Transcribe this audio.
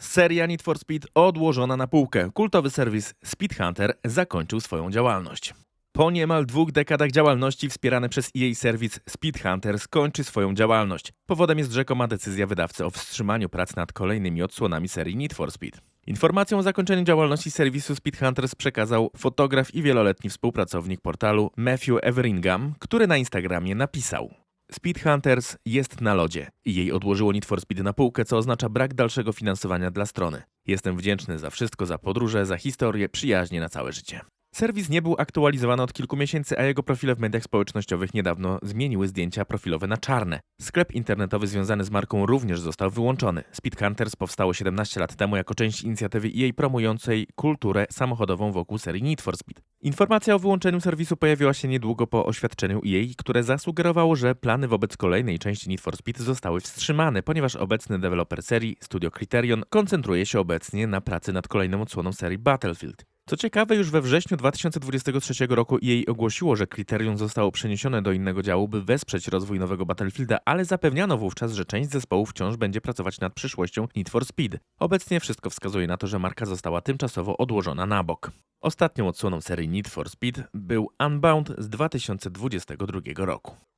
Seria Need for Speed odłożona na półkę. Kultowy serwis Speed Hunter zakończył swoją działalność. Po niemal dwóch dekadach działalności wspierany przez EA serwis Speed Hunter skończy swoją działalność. Powodem jest rzekoma decyzja wydawcy o wstrzymaniu prac nad kolejnymi odsłonami serii Need for Speed. Informację o zakończeniu działalności serwisu Speed Hunters przekazał fotograf i wieloletni współpracownik portalu Matthew Everingham, który na Instagramie napisał Speed Hunters jest na lodzie i jej odłożyło Need for Speed na półkę, co oznacza brak dalszego finansowania dla strony. Jestem wdzięczny za wszystko, za podróże, za historię, przyjaźnie na całe życie. Serwis nie był aktualizowany od kilku miesięcy, a jego profile w mediach społecznościowych niedawno zmieniły zdjęcia profilowe na czarne. Sklep internetowy związany z marką również został wyłączony. Speed Hunters powstało 17 lat temu jako część inicjatywy jej promującej kulturę samochodową wokół serii Need for Speed. Informacja o wyłączeniu serwisu pojawiła się niedługo po oświadczeniu jej, które zasugerowało, że plany wobec kolejnej części Need for Speed zostały wstrzymane, ponieważ obecny deweloper serii, Studio Criterion, koncentruje się obecnie na pracy nad kolejną odsłoną serii Battlefield. Co ciekawe, już we wrześniu 2023 roku jej ogłosiło, że Criterion zostało przeniesione do innego działu, by wesprzeć rozwój nowego Battlefielda, ale zapewniano wówczas, że część zespołu wciąż będzie pracować nad przyszłością Need for Speed. Obecnie wszystko wskazuje na to, że marka została tymczasowo odłożona na bok. Ostatnią odsłoną serii Need for Speed był Unbound z 2022 roku.